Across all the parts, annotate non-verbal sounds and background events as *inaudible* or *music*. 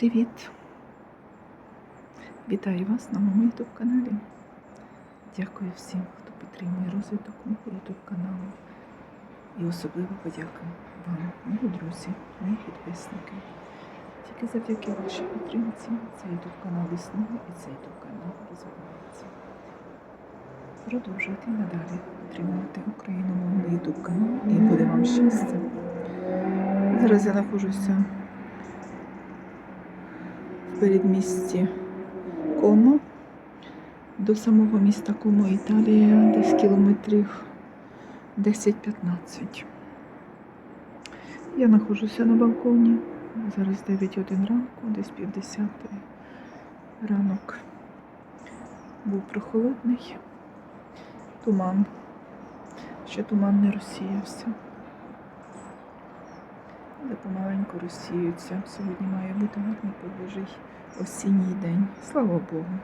Привіт! Вітаю вас на моєму YouTube каналі. Дякую всім, хто підтримує розвиток мого YouTube каналу. І особливо подяка вам, мої друзі, мої підписники. Тільки завдяки вашій підтримці цей YouTube канал існує і цей YouTube канал розвивається. Продовжуйте надалі підтримувати україномовний YouTube канал і буде вам щастя. Зараз я знаходжуся передмісті Комо. До самого міста Комо, Італія, десь кілометрів 10-15. Я знаходжуся на балконі. Зараз 9.1 ранку, десь 50 ранок. Був прохолодний. Туман. Ще туман не розсіявся. Але помаленьку розсіються. Сьогодні має бути гарний погожий осінній день. Слава Богу.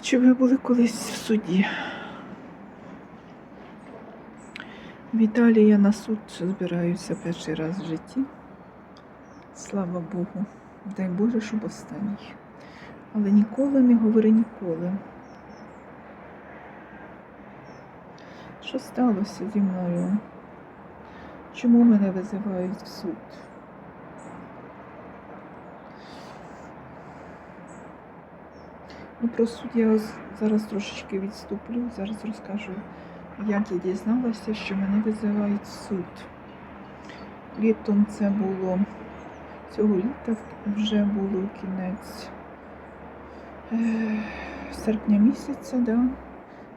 Чи ви були колись в суді? В Італії я на суд збираюся перший раз в житті. Слава Богу. Дай Боже, щоб останній. Але ніколи не говори ніколи. Що сталося зі мною? Чому мене визивають в суд? Ну, про суд я зараз трошечки відступлю, зараз розкажу, як я дізналася, що мене визивають суд. Літом це було цього літа вже було кінець е, серпня місяця, да.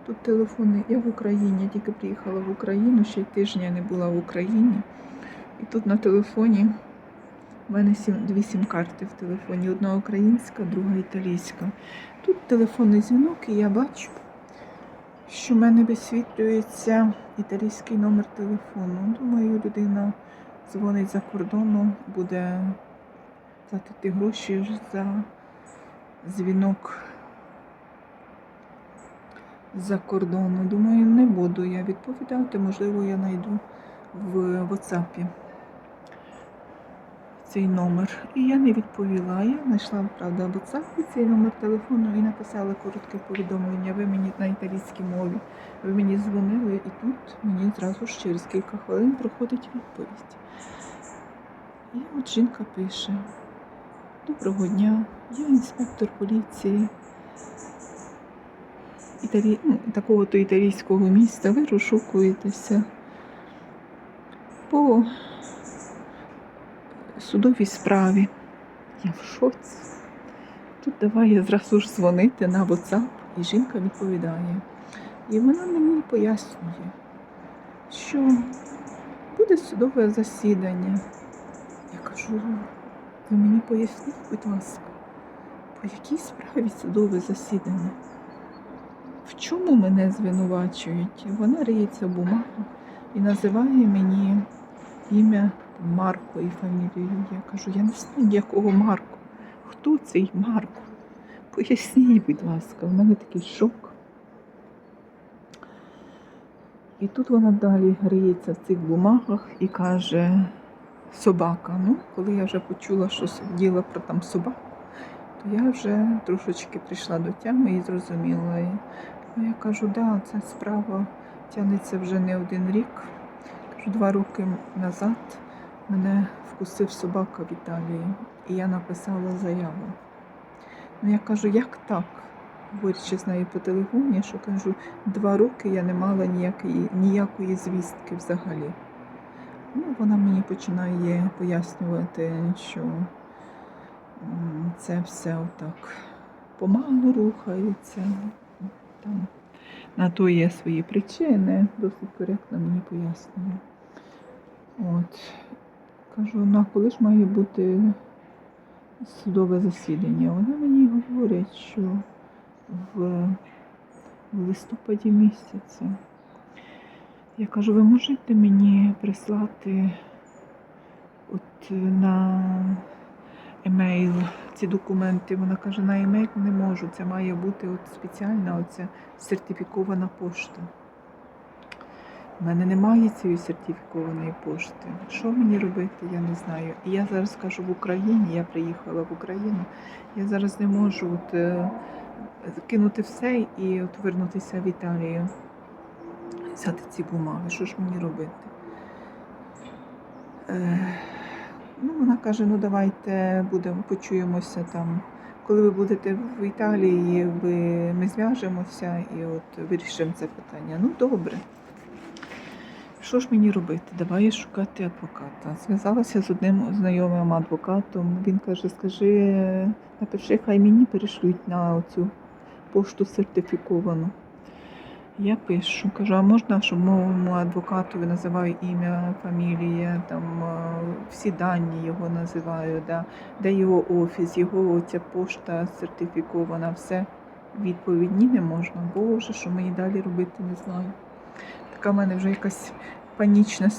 Тут телефони. Я в Україні, я тільки приїхала в Україну, ще й тижня не була в Україні. І тут на телефоні в мене сім, дві сім-карти в телефоні. Одна українська, друга італійська. Тут телефонний дзвінок, і я бачу, що в мене висвітлюється італійський номер телефону. Думаю, людина дзвонить за кордону, буде платити гроші за дзвінок з-за кордону. Думаю, не буду я відповідати, можливо, я знайду в WhatsApp цей номер. І я не відповіла. Я знайшла, правда, WhatsApp цей номер телефону і написала коротке повідомлення. Ви мені на італійській мові. Ви мені дзвонили, і тут мені зразу ж через кілька хвилин приходить відповідь. І от жінка пише: Доброго дня, я інспектор поліції італі... ну, такого-то італійського міста, ви розшукуєтеся по судовій справі. Я в шоці. Тут давай я зразу ж дзвонити на WhatsApp, і жінка відповідає. І вона мені пояснює, що буде судове засідання. Я кажу, ви мені поясніть, будь ласка, по якій справі судове засідання? В чому мене звинувачують? Вона риється в бумагах і називає мені ім'я Марко і фамілію. Я кажу, я не знаю ніякого Марко. Хто цей Марко? Поясніть, будь ласка, в мене такий шок. І тут вона далі гриється в цих бумагах і каже собака. Ну, коли я вже почула, що діло про там собаку, то я вже трошечки прийшла до тями і зрозуміла. І я кажу, да, ця справа тягнеться вже не один рік. Кажу, два роки назад мене вкусив собака в Італії, і я написала заяву. Ну, я кажу, як так? Говорячи з нею по телефоні, що кажу, два роки я не мала ніякої, ніякої звістки взагалі. Ну, вона мені починає пояснювати, що це все отак помалу рухається. Там на то є свої причини, досить коректно мені пояснює. От. Кажу, ну а коли ж має бути судове засідання? Вона мені говорить, що в листопаді місяці. Я кажу, ви можете мені прислати от на емейл ці документи? Вона каже, на емейл не можу. Це має бути от спеціальна оця сертифікована пошта. У мене немає цієї сертифікованої пошти. Що мені робити, я не знаю. І я зараз кажу в Україні, я приїхала в Україну. Я зараз не можу от, е, кинути все і от вернутися в Італію, взяти ці бумаги. Що ж мені робити? Е, ну, вона каже: ну давайте будемо почуємося там. Коли ви будете в Італії, ви, ми зв'яжемося і от вирішимо це питання. Ну, добре. Що ж мені робити? Давай шукати адвоката. Зв'язалася з одним знайомим адвокатом. Він каже: скажи, напиши, хай мені перешлють на цю пошту сертифіковану. Я пишу, кажу, а можна, щоб моєму адвокатові називаю ім'я, фамілія, там всі дані його називаю, да, де його офіс, його ця пошта сертифікована, все. Відповідь не можна. Боже, що мені далі робити, не знаю. Така в мене вже якась панічна,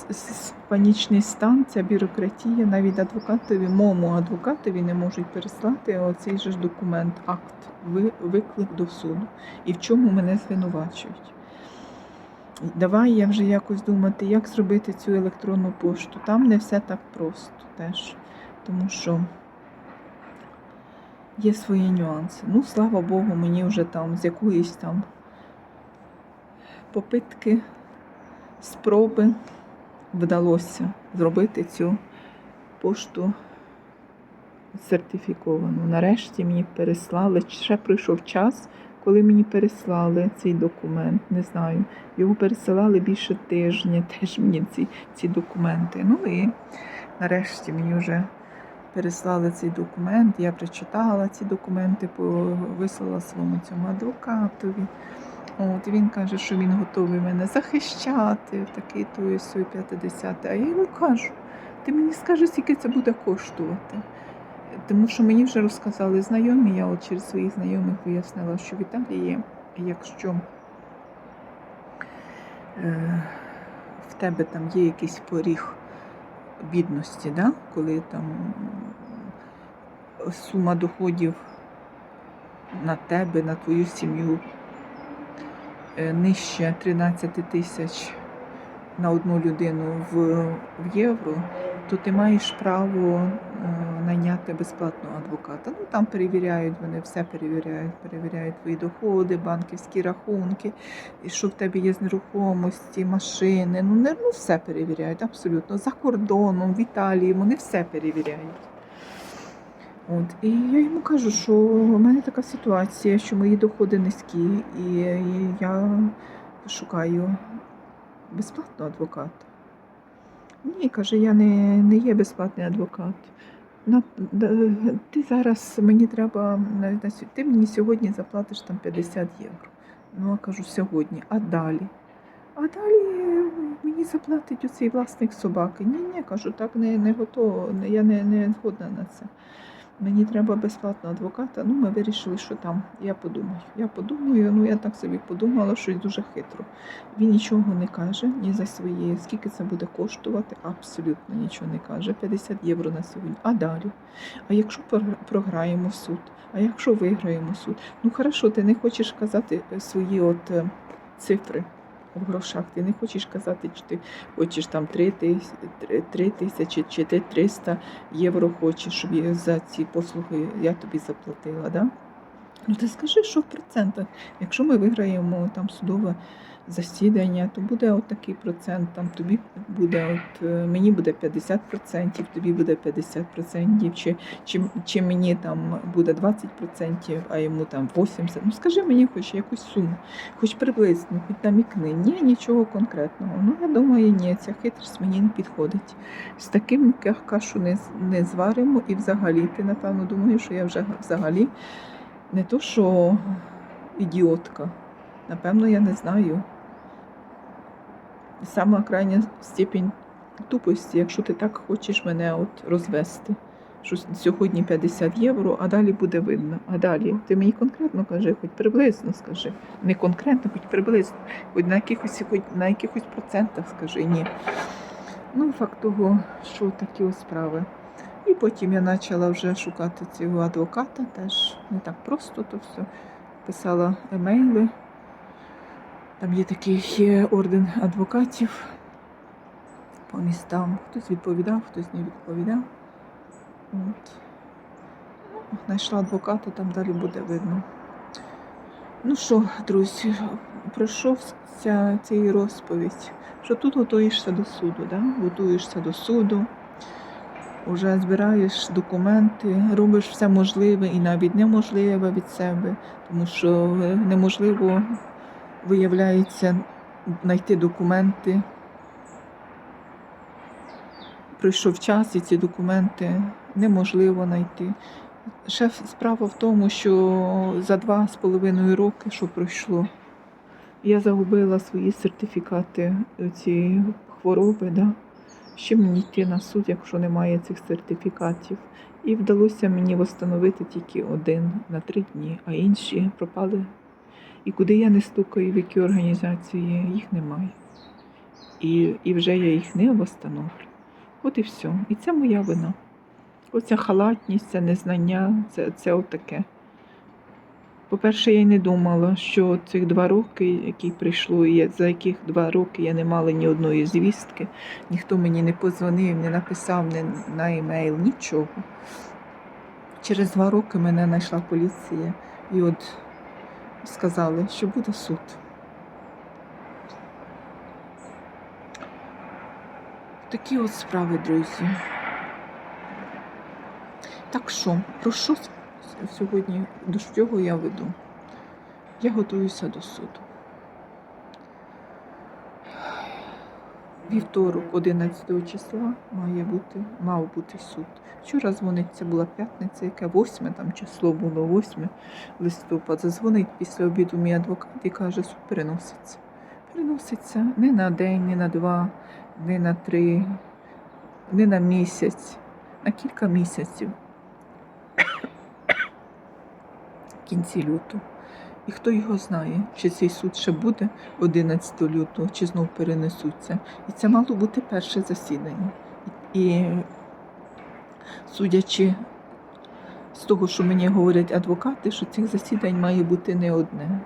панічний стан, ця бюрократія. Навіть адвокатові, моєму адвокатові не можуть переслати оцей же ж документ, акт, виклик до суду. І в чому мене звинувачують. Давай я вже якось думати, як зробити цю електронну пошту. Там не все так просто теж. Тому що є свої нюанси. Ну, слава Богу, мені вже там з якоїсь там попитки, спроби вдалося зробити цю пошту сертифіковану. Нарешті мені переслали. Ще пройшов час, коли мені переслали цей документ. Не знаю. Його пересилали більше тижня, *laughs* теж мені ці, ці документи. Ну і нарешті мені вже переслали цей документ. Я прочитала ці документи, вислала своєму цьому адвокатові. От, він каже, що він готовий мене захищати, такий той сой 50. А я йому кажу, ти мені скажи, скільки це буде коштувати. Тому що мені вже розказали знайомі, я от через своїх знайомих вияснила, що в Італії, якщо е, в тебе там є якийсь поріг бідності, да? коли там сума доходів на тебе, на твою сім'ю нижче 13 тисяч на одну людину в, в євро, то ти маєш право е, найняти безплатного адвоката. Ну там перевіряють, вони все перевіряють, перевіряють твої доходи, банківські рахунки, і що в тебе є з нерухомості, машини. Ну, не, ну все перевіряють, абсолютно. За кордоном, в Італії, вони все перевіряють. От, і я йому кажу, що в мене така ситуація, що мої доходи низькі, і, я шукаю безплатного адвоката. Ні, каже, я не, не є безплатний адвокат. На, ти зараз мені треба ти мені сьогодні заплатиш там 50 євро. Ну, я кажу, сьогодні, а далі? А далі мені заплатить оцей власник собаки. Ні, ні, кажу, так не, не готово, я не, не згодна на це. Мені треба безплатного адвоката. Ну, ми вирішили, що там. Я подумаю. Я подумаю, ну я так собі подумала, щось дуже хитро. Він нічого не каже ні за свої, скільки це буде коштувати, абсолютно нічого не каже. 50 євро на сьогодні. А далі? А якщо програємо суд? А якщо виграємо суд? Ну хорошо, ти не хочеш казати е, свої от е, цифри в грошах. Ти не хочеш казати, чи ти хочеш там 3 тисячі, чи ти 300 євро хочеш, щоб за ці послуги я тобі заплатила. Да? Ну ти скажи, що в процентах. Якщо ми виграємо там судове засідання, то буде от такий процент, там тобі буде, от е, мені буде 50%, тобі буде 50%, чи, чи, чи мені там буде 20%, а йому там 80%. Ну скажи мені хоч якусь суму, хоч приблизно, хоч намікни. Ні, нічого конкретного. Ну я думаю, ні, ця хитрість мені не підходить. З таким кашу не, не зваримо і взагалі ти, напевно, думаєш, що я вже взагалі не то, що ідіотка. Напевно, я не знаю. Сама крайня степінь тупості, якщо ти так хочеш мене от розвести. Що сьогодні 50 євро, а далі буде видно. А далі ти мені конкретно кажи, хоч приблизно скажи. Не конкретно, хоч приблизно, хоч на якихось, хоч на якихось процентах скажи ні. Ну, факт того, що такі ось справи. І потім я почала вже шукати цього адвоката, теж не так просто то все. Писала емейли. Там є такий орден адвокатів по містам. Хтось відповідав, хтось не відповідав. От. Знайшла адвоката, там далі буде видно. Ну що, друзі, пройшовся цей розповідь, що тут готуєшся до суду, да? готуєшся до суду, вже збираєш документи, робиш все можливе і навіть неможливе від себе, тому що неможливо виявляється знайти документи. Пройшов час і ці документи неможливо знайти. Ще справа в тому, що за два з половиною роки, що пройшло, я загубила свої сертифікати цієї хвороби. Да? З мені йти на суд, якщо немає цих сертифікатів? І вдалося мені встановити тільки один на три дні, а інші пропали. І куди я не стукаю, в які організації, їх немає. І, і вже я їх не встановлю. От і все. І це моя вина. Оця халатність, це незнання, це, це отаке. По-перше, я й не думала, що цих два роки, які прийшло, і за яких два роки я не мала ні одної звістки, ніхто мені не позвонив, не написав ні на емейл, нічого. Через два роки мене знайшла поліція і от сказали, що буде суд. Такі от справи, друзі. Так що, про що сьогодні, до чого я веду? Я готуюся до суду. Вівторок, 11 числа, має бути, мав бути суд. Вчора дзвонить, це була п'ятниця, яке 8 там число було, 8 листопада. Дзвонить після обіду мій адвокат і каже, суд переноситься. Переноситься не на день, не на два, не на три, не на місяць, на кілька місяців. В кінці лютого. І хто його знає, чи цей суд ще буде 11 лютого, чи знов перенесуться. І це мало бути перше засідання. І судячи з того, що мені говорять адвокати, що цих засідань має бути не одне.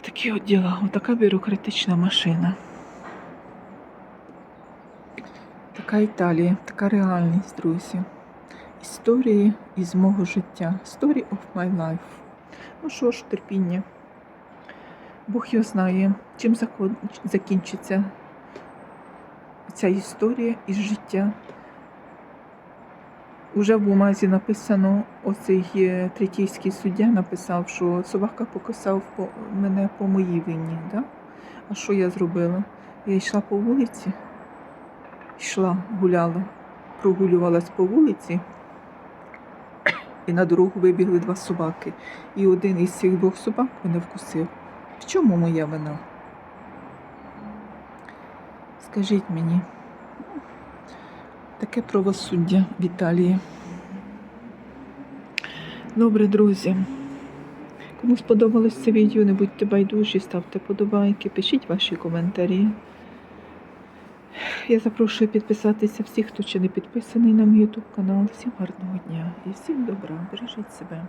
Такі от діла, така бюрократична машина. Така Італія, така реальність, друзі. Історії із мого життя. Story of my life. Ну що ж, терпіння. Бог його знає, чим закінчиться ця історія із життя. Уже в бумазі написано, оцей е, третійський суддя написав, що собака покусав по, мене по моїй вині. Да? А що я зробила? Я йшла по вулиці, йшла, гуляла, прогулювалась по вулиці, і на дорогу вибігли два собаки. І один із цих двох собак мене вкусив. В чому моя вина? Скажіть мені, таке правосуддя в Італії. Добре, друзі. Кому сподобалось це відео, не будьте байдужі, ставте подобайки, пишіть ваші коментарі. Я запрошую підписатися всіх, хто ще не підписаний на мій YouTube канал. Всім гарного дня і всім добра. Бережіть себе.